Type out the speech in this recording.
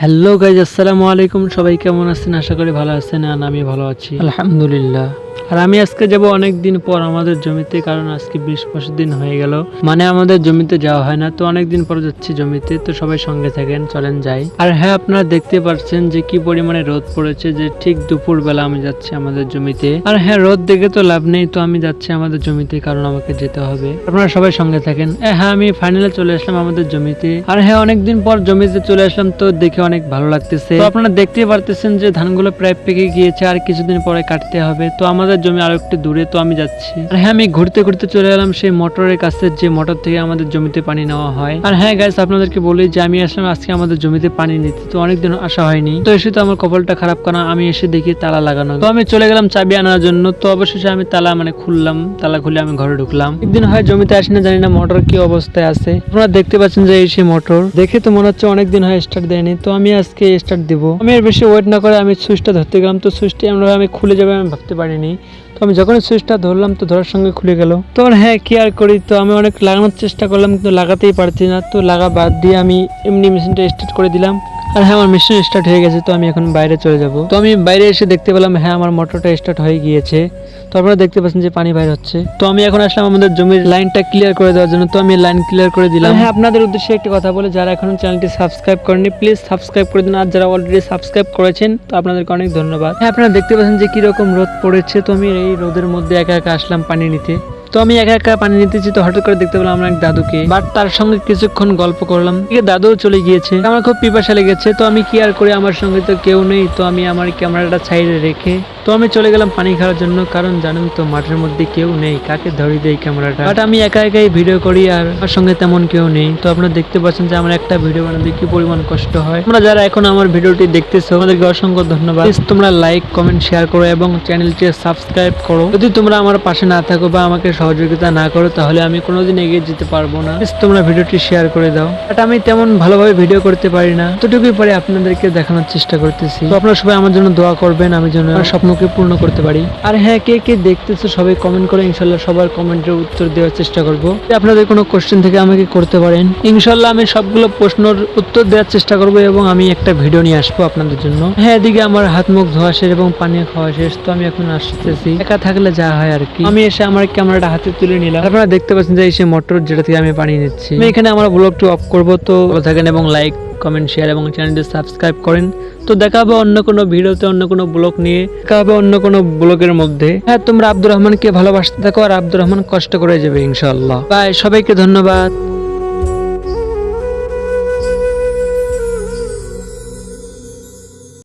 Hello guys আসসালামু আলাইকুম সবাই কেমন আছেন? আশা করি ভালো আছেন আর আমি ভালো আছি। আলহামদুলিল্লাহ। আর আমি আজকে যাব অনেক দিন পর আমাদের জমিতে, কারণ আজকে বিশ পঁচিশ দিন হয়ে গেল। মানে আমাদের জমিতে যাওয়া হয় না, তো অনেক দিন পর যাচ্ছি জমিতে, তো সবাই সঙ্গে থাকেন, চলেন যাই। আর হ্যাঁ আপনারা দেখতে পাচ্ছেন যে কি পরিমাণে রোদ পড়েছে, যে ঠিক দুপুর বেলা আমি যাচ্ছি আমাদের জমিতে। আর হ্যাঁ রোদ দেখে তো লাভ নেই, তো আমি যাচ্ছি আমাদের জমিতে, কারণ আমাকে যেতে হবে। আপনারা সবাই সঙ্গে থাকেন। হ্যাঁ আমি ফাইনালে চলে আসলাম আমাদের জমিতে। আর হ্যাঁ অনেকদিন পর জমিতে চলে আসলাম, তো দেখে অনেক ভালো লাগতেছে। আপনারা দেখতে পারতেছেন যে ধানগুলো প্রায় পেকে গিয়েছে, আর কিছুদিন পরে কাটতে হবে। তো আমাদের জমি আরও একটু দূরে, তো আমি যাচ্ছি। আর হ্যাঁ আমি ঘুরতে ঘুরতে চলে এলাম সেই মোটরের কাছে যে মোটর থেকে আমাদের জমিতে পানি নেওয়া হয়। আর হ্যাঁ গাইস আপনাদেরকে বলি যে আমি আসলাম আজকে আমাদের জমিতে পানি নিতে, তো অনেকদিন আসা হয়নি। তো এসে তো আমার কপালটা খারাপ কারণ আমি এসে দেখি তালা লাগানো তো আমি চলে গেলাম চাবি আনার জন্য, তো অবশেষে আমি তালা মানে খুললাম, তালা খুলে আমি ঘরে ঢুকলাম। একদিন হয় জমিতে আসি না, জানি না মোটর কি অবস্থায় আছে। আপনারা দেখতে পাচ্ছেন যে এই সেই মোটর, দেখে তো মনে হচ্ছে অনেকদিন হয় স্টার্ট দেয়নি, তো আমি আজকে স্টার্ট দিব। আমি এর বেশি ওয়েট না করে আমি সুইচটা ধরতে গেলাম, তো সুইচটা আমরা আমি খুলে যাবে আমি ভাবতে পারিনি। তো আমি যখন সুইচটা ধরলাম তো ধরার সঙ্গে খুলে গেল। তো হ্যাঁ কি আর করি? তো আমি অনেক লাগানোর চেষ্টা করলাম কিন্তু লাগাতেই পারছি না। তো লাগা বাদ দিয়ে আমি এমনি মেশিনটা স্টার্ট করে দিলাম। আর হ্যাঁ আমার মেশিন স্টার্ট হয়ে গেছে, তো আমি এখন বাইরে চলে যাব। তো আমি বাইরে এসে দেখতে পেলাম হ্যাঁ আমার মোটরটা স্টার্ট হয়ে গিয়েছে। তো আপনারা দেখতে পাচ্ছেন যে পানি বাইর হচ্ছে। তো আমি এখন আসলাম আমাদের জমির লাইনটা ক্লিয়ার করে দেওয়ার জন্য। তো আমি লাইন ক্লিয়ার করে দিলাম। হ্যাঁ আপনাদের উদ্দেশ্যে একটি কথা বলে, যারা এখনও চ্যানেলটি সাবস্ক্রাইব করেনি প্লিজ সাবস্ক্রাইব করে দিন। আর যারা অলরেডি সাবস্ক্রাইব করেছেন, তো আপনাদেরকে অনেক ধন্যবাদ। হ্যাঁ আপনারা দেখতে পাচ্ছেন যে কীরকম রোদ পড়েছে। তো আমি এই রোদের মধ্যে একা একা আসলাম পানি নিতে। তো আমি একা একা পানি নিতেছি, তো হঠাৎ করে দেখতে পেলাম আমার এক দাদুকে। বাট তার সঙ্গে কিছুক্ষণ গল্প করলাম। দাদুও চলে গিয়েছে। আমার খুব পিপাসা লেগেছে, তো আমি কি আর করি? আমার সঙ্গে তো কেউ নেই, তো আমি আমার ক্যামেরাটা সাইডে রেখে তো আমি চলে গেলাম পানি খাওয়ার জন্য, কারণ জানেন তো মাঠের মধ্যে কেউ নেই, কাকে ধরি দেই ক্যামেরাটা? বাট আমি একা একাই ভিডিও করি আর আমার সঙ্গে তেমন কেউ নেই। তো আপনারা দেখতে পাচ্ছেন যে আমার একটা ভিডিও বানাতে কি পরিমাণ কষ্ট হয়। তোমরা যারা এখন আমার ভিডিওটি দেখতেছো আমাদেরকে অসংখ্য ধন্যবাদ। তোমরা লাইক কমেন্ট শেয়ার করো এবং চ্যানেলটি সাবস্ক্রাইব করো। যদি তোমরা আমার পাশে না থাকো বা আমাকে সহযোগিতা না করো, তাহলে আমি কোনোদিন এগিয়ে যেতে পারব না। Please তোমরা ভিডিওটি শেয়ার করে দাও। বাট আমি তেমন ভালোভাবে ভিডিও করতে পারি না। যতটুকুই পারি আপনাদেরকে দেখানোর চেষ্টা করতেছি। তো আপনারা সবাই আমার জন্য দোয়া করবেন, আমি যেন আমার স্বপ্নকে পূর্ণ করতে পারি? আর হ্যাঁ কে কে দেখতেছো সবাই কমেন্ট করে, ইনশাল্লাহ সবার কমেন্টের উত্তর দেওয়ার চেষ্টা করব। আপনাদের কোনো কোশ্চেন থেকে আমাকে করতে পারেন। ইনশাল্লাহ আমি সবগুলো প্রশ্নের উত্তর দেওয়ার চেষ্টা করব এবং আমি একটা ভিডিও নিয়ে আসব আপনাদের জন্য। হ্যাঁ এদিকে আমার হাত মুখ ধোয়া শেষ এবং পানি খাওয়া শেষ, তো আমি এখন আসতেছি। একা থাকলে যা হয় আর কি। আমি এসে আমার ক্যামেরাটা হাতে তুলে নিলাম। আপনারা দেখতে পাচ্ছেন যে এই সে মোটর যেটা থেকে আমি পানি নিচ্ছি। আমি এখানে আমার ব্লগটি অফ করব, তো থাকেন এবং লাইক কমেন্ট শেয়ার এবং চ্যানেলটি সাবস্ক্রাইব করেন। তো দেখা হবে অন্য কোনো ভিডিওতে, অন্য কোনো ব্লগ নিয়ে। দেখা হবে অন্য কোনো ব্লগের মধ্যে। হ্যাঁ তোমরা আব্দুর রহমানকে ভালোবাসতে থাকো আর আব্দুর রহমান কষ্ট করে যাবে ইনশাল্লাহ বাই, সবাইকে ধন্যবাদ।